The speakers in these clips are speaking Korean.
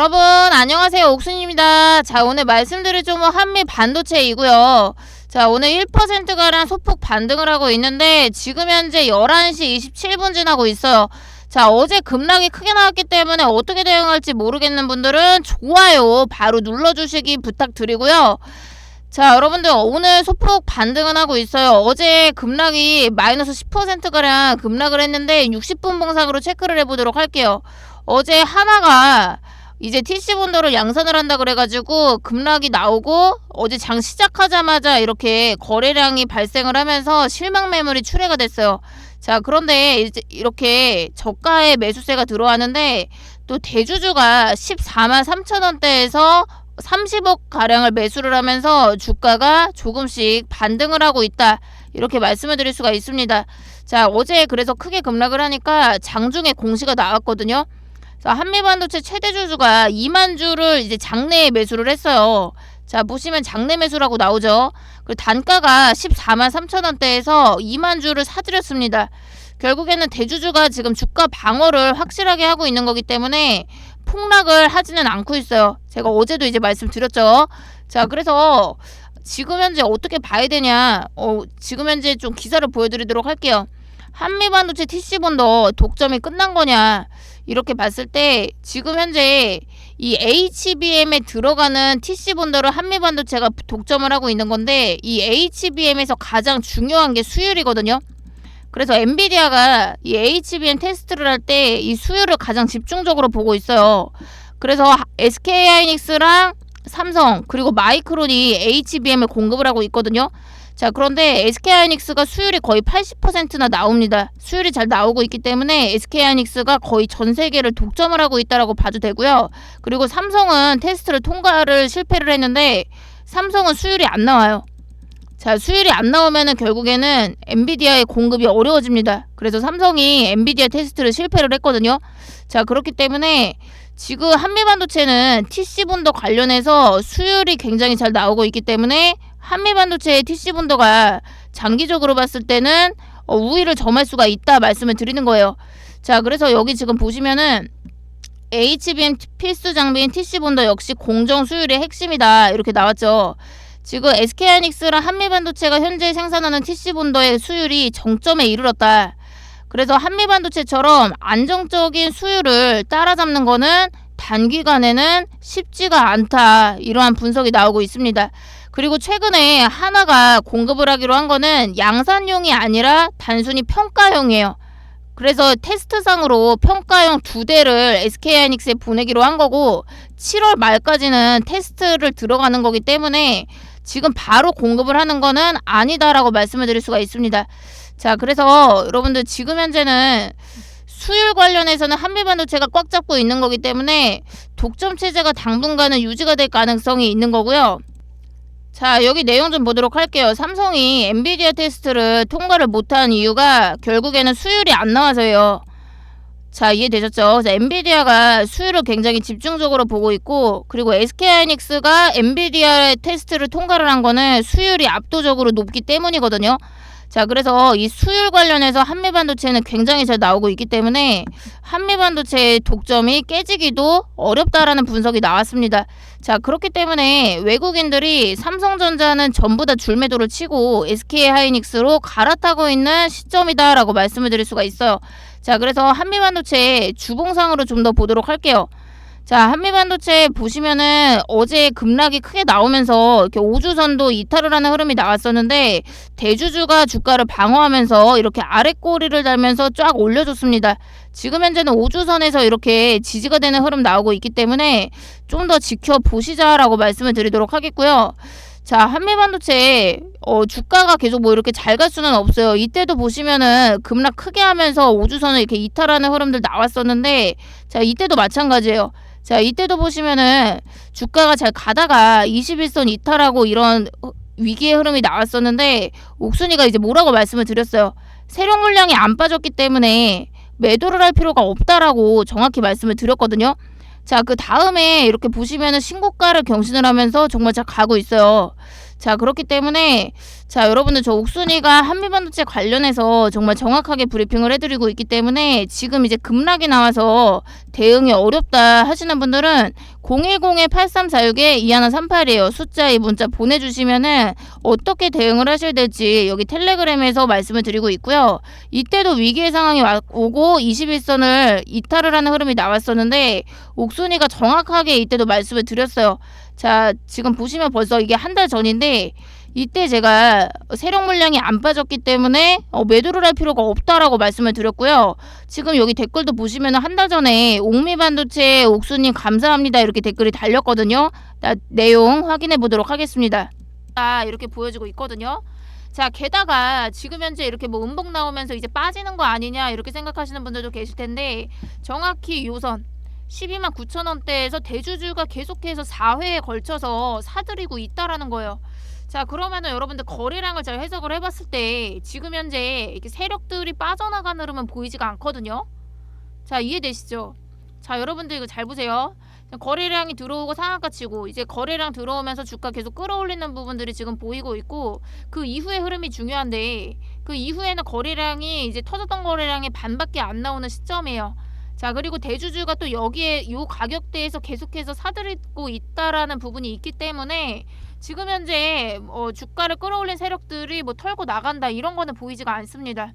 여러분 안녕하세요 옥순입니다. 자 오늘 말씀드릴 종목 한미 반도체이고요. 자 오늘 1%가량 소폭 반등을 하고 있는데 지금 현재 11시 27분 지나고 있어요. 자 어제 급락이 크게 나왔기 때문에 어떻게 대응할지 모르겠는 분들은 좋아요 바로 눌러주시기 부탁드리고요. 자 여러분들 오늘 소폭 반등은 하고 있어요. 어제 급락이 마이너스 10%가량 급락을 했는데 60분 봉상으로 체크를 해보도록 할게요. 어제 하나가 이제 TC 본도를 양산을 한다 그래가지고 급락이 나오고 어제 장 시작하자마자 이렇게 거래량이 발생을 하면서 실망 매물이 출회가 됐어요. 자 그런데 이제 이렇게 저가의 매수세가 들어왔는데 또 대주주가 14만 3천 원대에서 30억 가량을 매수를 하면서 주가가 조금씩 반등을 하고 있다. 이렇게 말씀을 드릴 수가 있습니다. 자, 어제 그래서 크게 급락을 하니까 장중에 공시가 나왔거든요. 자, 한미반도체 최대 주주가 2만 주를 이제 장내에 매수를 했어요. 자, 보시면 장내 매수라고 나오죠. 그 단가가 14만 3천 원대에서 2만 주를 사들였습니다. 결국에는 대주주가 지금 주가 방어를 확실하게 하고 있는 거기 때문에 폭락을 하지는 않고 있어요. 제가 어제도 이제 말씀드렸죠. 자, 그래서 지금 현재 어떻게 봐야 되냐? 어, 지금 현재 좀 기사를 보여드리도록 할게요. 한미반도체 TC본도 독점이 끝난 거냐? 이렇게 봤을 때 지금 현재 이 HBM에 들어가는 TC본더를 한미 반도체가 독점을 하고 있는 건데 이 HBM에서 가장 중요한 게 수율이거든요. 그래서 엔비디아가 이 HBM 테스트를 할 때 이 수율을 가장 집중적으로 보고 있어요. 그래서 SK하이닉스랑 삼성 그리고 마이크론이 HBM을 공급을 하고 있거든요. 자 그런데 SK하이닉스가 수율이 거의 80%나 나옵니다. 수율이 잘 나오고 있기 때문에 SK하이닉스가 거의 전 세계를 독점을 하고 있다라고 봐도 되고요. 그리고 삼성은 테스트를 통과를 실패를 했는데 삼성은 수율이 안 나와요. 자 수율이 안 나오면은 결국에는 엔비디아의 공급이 어려워집니다. 그래서 삼성이 엔비디아 테스트를 실패를 했거든요. 자 그렇기 때문에 지금 한미반도체는 TC본도 관련해서 수율이 굉장히 잘 나오고 있기 때문에 한미 반도체의 TC본도가 장기적으로 봤을 때는 어, 우위를 점할 수가 있다 말씀을 드리는 거예요. 자 그래서 여기 지금 보시면은 HBM 필수 장비인 TC본도 역시 공정 수율의 핵심이다 이렇게 나왔죠. 지금 SK하이닉스랑 한미반도체가 현재 생산하는 TC본더의 수율이 정점에 이르렀다. 그래서 한미반도체처럼 안정적인 수율을 따라잡는 거는 단기간에는 쉽지가 않다. 이러한 분석이 나오고 있습니다. 그리고 최근에 하나가 공급을 하기로 한 거는 양산용이 아니라 단순히 평가용이에요. 그래서 테스트상으로 평가용 두 대를 SK하이닉스에 보내기로 한 거고 7월 말까지는 테스트를 들어가는 거기 때문에 지금 바로 공급을 하는 거는 아니다라고 말씀을 드릴 수가 있습니다. 자, 그래서 여러분들 지금 현재는 수율 관련해서는 한미 반도체가 꽉 잡고 있는 거기 때문에 독점 체제가 당분간은 유지가 될 가능성이 있는 거고요. 자, 여기 내용 좀 보도록 할게요. 삼성이 엔비디아 테스트를 통과를 못한 이유가 결국에는 수율이 안 나와서요. 자, 이해되셨죠? 자, 엔비디아가 수율을 굉장히 집중적으로 보고 있고, 그리고 SK하이닉스가 엔비디아의 테스트를 통과를 한 거는 수율이 압도적으로 높기 때문이거든요. 자, 그래서 이 수율 관련해서 한미 반도체는 굉장히 잘 나오고 있기 때문에 한미 반도체의 독점이 깨지기도 어렵다라는 분석이 나왔습니다. 자, 그렇기 때문에 외국인들이 삼성전자는 전부 다 줄매도를 치고 SK하이닉스로 갈아타고 있는 시점이다라고 말씀을 드릴 수가 있어요. 자, 그래서 한미 반도체 주봉상으로 좀 더 보도록 할게요. 자, 한미반도체 보시면은 어제 급락이 크게 나오면서 이렇게 오주선도 이탈을 하는 흐름이 나왔었는데 대주주가 주가를 방어하면서 이렇게 아래 꼬리를 달면서 쫙 올려줬습니다. 지금 현재는 오주선에서 이렇게 지지가 되는 흐름 나오고 있기 때문에 좀 더 지켜보시자라고 말씀을 드리도록 하겠고요. 자, 한미반도체 어, 주가가 계속 뭐 이렇게 잘 갈 수는 없어요. 이때도 보시면은 급락 크게 하면서 오주선을 이렇게 이탈하는 흐름들 나왔었는데 자, 이때도 마찬가지예요. 자, 이때도 보시면은 주가가 잘 가다가 21선 이탈하고 이런 위기의 흐름이 나왔었는데 옥순이가 이제 뭐라고 말씀을 드렸어요. 세력 물량이 안 빠졌기 때문에 매도를 할 필요가 없다라고 정확히 말씀을 드렸거든요. 자, 그 다음에 이렇게 보시면은 신고가를 경신을 하면서 정말 잘 가고 있어요. 자, 그렇기 때문에 자, 여러분들 저 옥순이가 한미반도체 관련해서 정말 정확하게 브리핑을 해드리고 있기 때문에 지금 이제 급락이 나와서 대응이 어렵다 하시는 분들은 010-8346-2138이에요. 숫자 이 문자 보내주시면은 어떻게 대응을 하셔야 될지 여기 텔레그램에서 말씀을 드리고 있고요. 이때도 위기의 상황이 와- 오고 21선을 이탈을 하는 흐름이 나왔었는데 옥순이가 정확하게 이때도 말씀을 드렸어요. 자, 지금 보시면 벌써 이게 한 달 전인데 이때 제가 세력 물량이 안 빠졌기 때문에 어, 매도를 할 필요가 없다라고 말씀을 드렸고요. 지금 여기 댓글도 보시면 한 달 전에 옥미반도체 옥수님 감사합니다 이렇게 댓글이 달렸거든요. 나, 내용 확인해 보도록 하겠습니다. 아, 이렇게 보여지고 있거든요. 자, 게다가 지금 현재 이렇게 뭐 음봉 나오면서 이제 빠지는 거 아니냐 이렇게 생각하시는 분들도 계실 텐데 정확히 요선 12만 9천 원대에서 대주주가 계속해서 4회에 걸쳐서 사들이고 있다라는 거예요. 자 그러면은 여러분들 거래량을 잘 해석을 해봤을 때 지금 현재 이렇게 세력들이 빠져나가는 흐름은 보이지가 않거든요. 자 이해되시죠? 자 여러분들 이거 잘 보세요. 거래량이 들어오고 상한가 치고 이제 거래량 들어오면서 주가 계속 끌어올리는 부분들이 지금 보이고 있고 그 이후의 흐름이 중요한데 그 이후에는 거래량이 이제 터졌던 거래량의 반밖에 안 나오는 시점이에요. 자 그리고 대주주가 또 여기에 요 가격대에서 계속해서 사들이고 있다라는 부분이 있기 때문에 지금 현재 어, 주가를 끌어올린 세력들이 뭐 털고 나간다 이런 거는 보이지가 않습니다.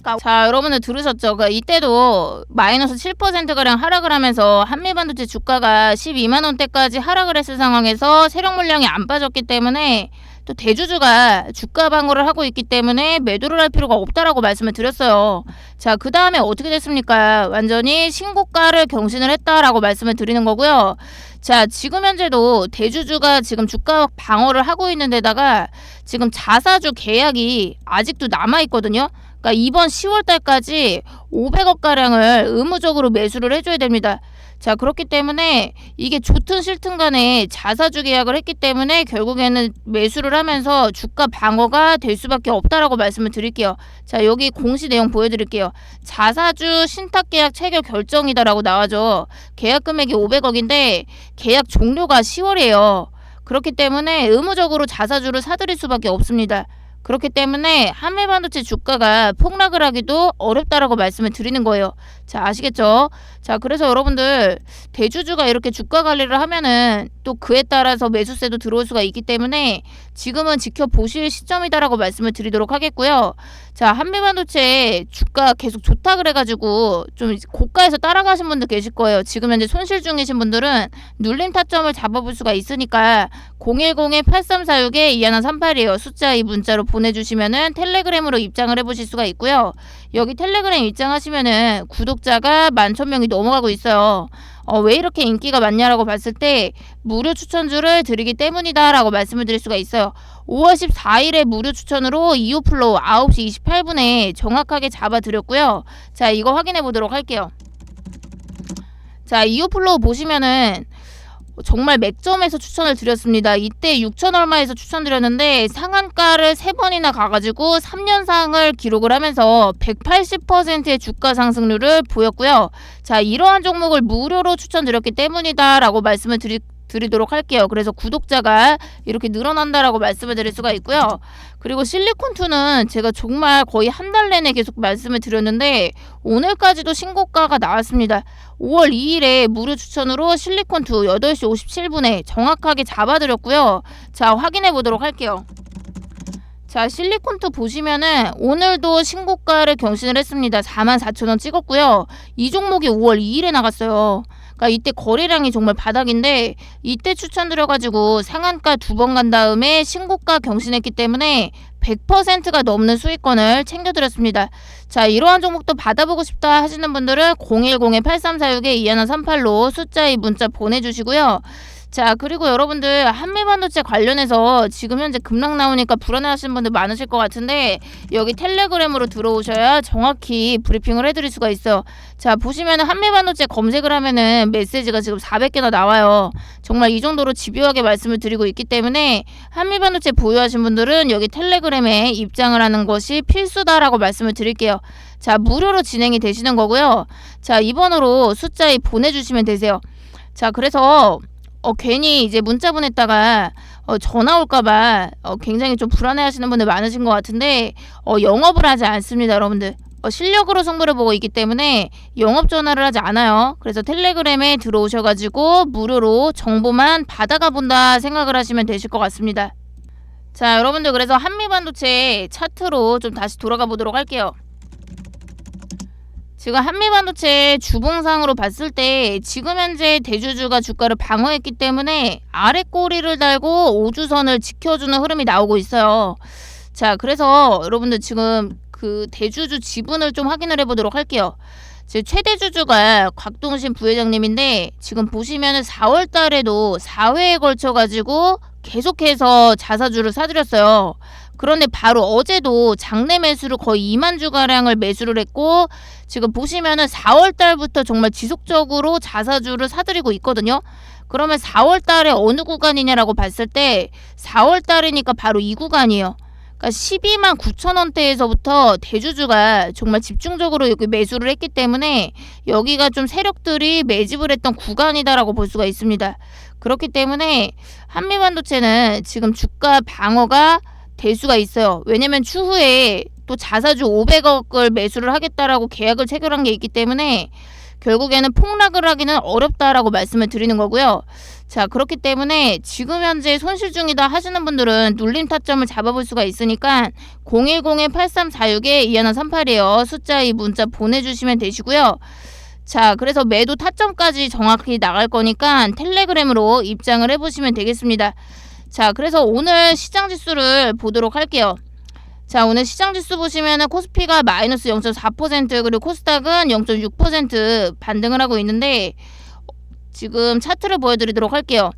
그러니까 자 여러분들 들으셨죠? 그러니까 이때도 마이너스 7%가량 하락을 하면서 한미반도체 주가가 12만 원대까지 하락을 했을 상황에서 세력 물량이 안 빠졌기 때문에 또 대주주가 주가 방어를 하고 있기 때문에 매도를 할 필요가 없다라고 말씀을 드렸어요. 자, 그 다음에 어떻게 됐습니까? 완전히 신고가를 경신을 했다라고 말씀을 드리는 거고요. 자, 지금 현재도 대주주가 지금 주가 방어를 하고 있는 데다가 지금 자사주 계약이 아직도 남아 있거든요. 그러니까 이번 10월 달까지 500억 가량을 의무적으로 매수를 해줘야 됩니다. 자 그렇기 때문에 이게 좋든 싫든 간에 자사주 계약을 했기 때문에 결국에는 매수를 하면서 주가 방어가 될 수밖에 없다라고 말씀을 드릴게요. 자 여기 공시 내용 보여드릴게요. 자사주 신탁 계약 체결 결정이다라고 나와죠. 계약 금액이 500억인데 계약 종료가 10월이에요. 그렇기 때문에 의무적으로 자사주를 사들일 수밖에 없습니다. 그렇기 때문에 한미 반도체 주가가 폭락을 하기도 어렵다라고 말씀을 드리는 거예요. 자, 아시겠죠? 자, 그래서 여러분들 대주주가 이렇게 주가 관리를 하면은 또 그에 따라서 매수세도 들어올 수가 있기 때문에 지금은 지켜보실 시점이다라고 말씀을 드리도록 하겠고요. 자, 한미반도체 주가 계속 좋다 그래가지고 좀 고가에서 따라가신 분들 계실 거예요. 지금 현재 손실 중이신 분들은 눌림 타점을 잡아볼 수가 있으니까 010-8346-2138이에요. 숫자 이 문자로 보내주시면은 텔레그램으로 입장을 해보실 수가 있고요. 여기 텔레그램 입장하시면은 구독자가 11,000명이 넘어가고 있어요. 어, 왜 이렇게 인기가 많냐라고 봤을 때 무료 추천주를 드리기 때문이다라고 말씀을 드릴 수가 있어요. 5월 14일에 무료 추천으로 2호 플로우 9시 28분에 정확하게 잡아드렸고요. 자, 이거 확인해 보도록 할게요. 자, 2호 플로우 보시면은 정말 맥점에서 추천을 드렸습니다. 이때 6천 얼마에서 추천드렸는데 상한가를 세 번이나 가가지고 3년상을 기록을 하면서 180%의 주가 상승률을 보였고요. 자 이러한 종목을 무료로 추천드렸기 때문이다 라고 말씀을 드리, 드리도록 할게요. 그래서 구독자가 이렇게 늘어난다라고 말씀을 드릴 수가 있고요. 그리고 실리콘2는 제가 정말 거의 한 달 내내 계속 말씀을 드렸는데 오늘까지도 신고가가 나왔습니다. 5월 2일에 무료 추천으로 실리콘2 8시 57분에 정확하게 잡아드렸고요. 자, 확인해 보도록 할게요. 자, 실리콘2 보시면은 오늘도 신고가를 경신을 했습니다. 44,000원 찍었고요. 이 종목이 5월 2일에 나갔어요. 그러니까 이때 거래량이 정말 바닥인데 이때 추천드려가지고 상한가 두 번 간 다음에 신고가 경신했기 때문에 100%가 넘는 수익권을 챙겨드렸습니다. 자, 이러한 종목도 받아보고 싶다 하시는 분들은 010-8346-2138로 숫자 이 문자 보내주시고요. 자, 그리고 여러분들 한미반도체 관련해서 지금 현재 급락 나오니까 불안해하시는 분들 많으실 것 같은데 여기 텔레그램으로 들어오셔야 정확히 브리핑을 해드릴 수가 있어요. 자, 보시면은 한미반도체 검색을 하면은 메시지가 지금 400개나 나와요. 정말 이 정도로 집요하게 말씀을 드리고 있기 때문에 한미반도체 보유하신 분들은 여기 텔레그램에 입장을 하는 것이 필수다라고 말씀을 드릴게요. 자, 무료로 진행이 되시는 거고요. 자, 2번으로 숫자 이 보내주시면 되세요. 자, 그래서 어, 괜히 이제 문자 보냈다가 어, 전화 올까봐 어, 굉장히 좀 불안해하시는 분들 많으신 것 같은데 어, 영업을 하지 않습니다, 여러분들. 어, 실력으로 승부를 보고 있기 때문에 영업 전화를 하지 않아요. 그래서 텔레그램에 들어오셔가지고 무료로 정보만 받아가 본다 생각을 하시면 되실 것 같습니다. 자, 여러분들 그래서 한미반도체 차트로 좀 다시 돌아가 보도록 할게요. 지금 한미반도체 주봉상으로 봤을 때 지금 현재 대주주가 주가를 방어했기 때문에 아래 꼬리를 달고 5주선을 지켜주는 흐름이 나오고 있어요. 자, 그래서 여러분들 지금 그 대주주 지분을 좀 확인을 해보도록 할게요. 지금 최대 주주가 곽동신 부회장님인데 지금 보시면은 4월 달에도 4회에 걸쳐 가지고 계속해서 자사주를 사들였어요. 그런데 바로 어제도 장내 매수를 거의 2만 주가량을 매수를 했고 지금 보시면은 4월 달부터 정말 지속적으로 자사주를 사들이고 있거든요. 그러면 4월 달에 어느 구간이냐라고 봤을 때 4월 달이니까 바로 이 구간이에요. 그러니까 12만 9천 원대에서부터 대주주가 정말 집중적으로 여기 매수를 했기 때문에 여기가 좀 세력들이 매집을 했던 구간이다라고 볼 수가 있습니다. 그렇기 때문에 한미반도체는 지금 주가 방어가 될 수가 있어요. 왜냐면 추후에 또 자사주 500억을 매수를 하겠다라고 계약을 체결한 게 있기 때문에 결국에는 폭락을 하기는 어렵다라고 말씀을 드리는 거고요. 자, 그렇기 때문에 지금 현재 손실 중이다 하시는 분들은 눌림 타점을 잡아볼 수가 있으니까 010-8346-2138이에요. 숫자 이 문자 보내주시면 되시고요. 자, 그래서 매도 타점까지 정확히 나갈 거니까 텔레그램으로 입장을 해보시면 되겠습니다. 자, 그래서 오늘 시장 지수를 보도록 할게요. 자, 오늘 시장 지수 보시면은 코스피가 마이너스 0.4% 그리고 코스닥은 0.6% 반등을 하고 있는데 지금 차트를 보여드리도록 할게요.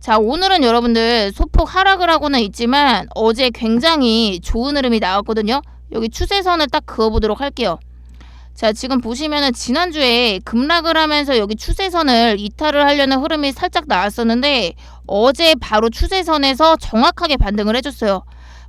자, 오늘은 여러분들 소폭 하락을 하고는 있지만 어제 굉장히 좋은 흐름이 나왔거든요. 여기 추세선을 딱 그어보도록 할게요. 자, 지금 보시면은 지난주에 급락을 하면서 여기 추세선을 이탈을 하려는 흐름이 살짝 나왔었는데 어제 바로 추세선에서 정확하게 반등을 해줬어요.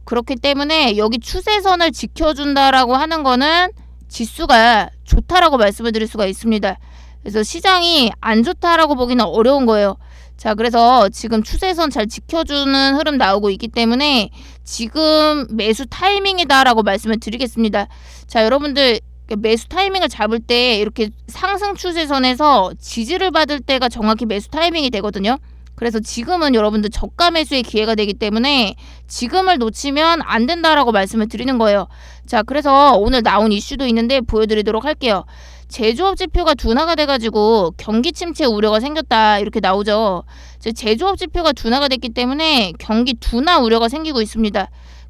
그렇기 때문에 여기 추세선을 지켜준다라고 하는 거는 지수가 좋다라고 말씀을 드릴 수가 있습니다. 그래서 시장이 안 좋다라고 보기는 어려운 거예요. 자, 그래서 지금 추세선 잘 지켜주는 흐름 나오고 있기 때문에 지금 매수 타이밍이다라고 말씀을 드리겠습니다. 자, 여러분들 매수 타이밍을 잡을 때 이렇게 상승 추세선에서 지지를 받을 때가 정확히 매수 타이밍이 되거든요. 그래서 지금은 여러분들 저가 매수의 기회가 되기 때문에 지금을 놓치면 안 된다라고 말씀을 드리는 거예요. 자, 그래서 오늘 나온 이슈도 있는데 보여드리도록 할게요. 제조업 지표가 둔화가 돼가지고 경기 침체 우려가 생겼다 이렇게 나오죠. 제조업 지표가 둔화가 됐기 때문에 경기 둔화 우려가 생기고 있습니다.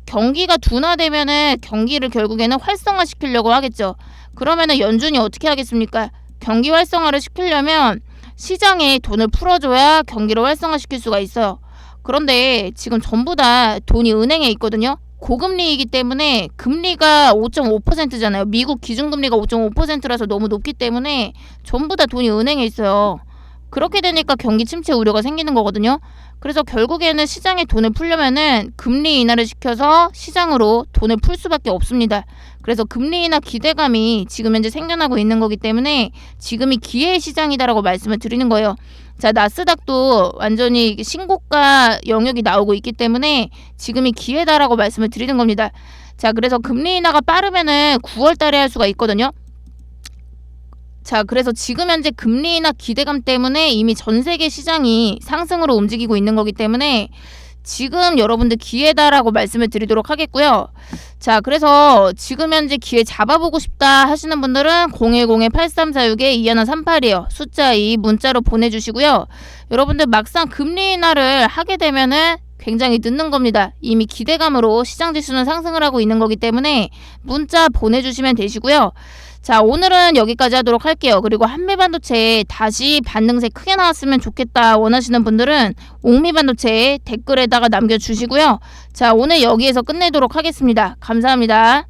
경기가 둔화되면은 경기를 결국에는 활성화 시키려고 하겠죠. 그러면은 연준이 어떻게 하겠습니까? 경기 활성화를 시키려면 시장에 돈을 풀어줘야 경기를 활성화시킬 수가 있어요. 그런데 지금 전부 다 돈이 은행에 있거든요. 고금리이기 때문에 금리가 5.5%잖아요. 미국 기준금리가 5.5%라서 너무 높기 때문에 전부 다 돈이 은행에 있어요. 그렇게 되니까 경기 침체 우려가 생기는 거거든요. 그래서 결국에는 시장에 돈을 풀려면은 금리 인하를 시켜서 시장으로 돈을 풀 수밖에 없습니다. 그래서 금리 인하 기대감이 지금 현재 생겨나고 있는 거기 때문에 지금이 기회의 시장이다라고 말씀을 드리는 거예요. 자, 나스닥도 완전히 신고가 영역이 나오고 있기 때문에 지금이 기회다라고 말씀을 드리는 겁니다. 자, 그래서 금리 인하가 빠르면은 9월 달에 할 수가 있거든요. 자, 그래서 지금 현재 금리 인하 기대감 때문에 이미 전 세계 시장이 상승으로 움직이고 있는 거기 때문에 지금 여러분들 기회다라고 말씀을 드리도록 하겠고요. 자, 그래서 지금 현재 기회 잡아보고 싶다 하시는 분들은 010-8346-2138이에요. 숫자 2 문자로 보내주시고요. 여러분들 막상 금리 인하를 하게 되면은 굉장히 늦는 겁니다. 이미 기대감으로 시장 지수는 상승을 하고 있는 거기 때문에 문자 보내주시면 되시고요. 자, 오늘은 여기까지 하도록 할게요. 그리고 한미반도체 다시 반등세 크게 나왔으면 좋겠다 원하시는 분들은 옥미반도체 댓글에다가 남겨주시고요. 자, 오늘 여기에서 끝내도록 하겠습니다. 감사합니다.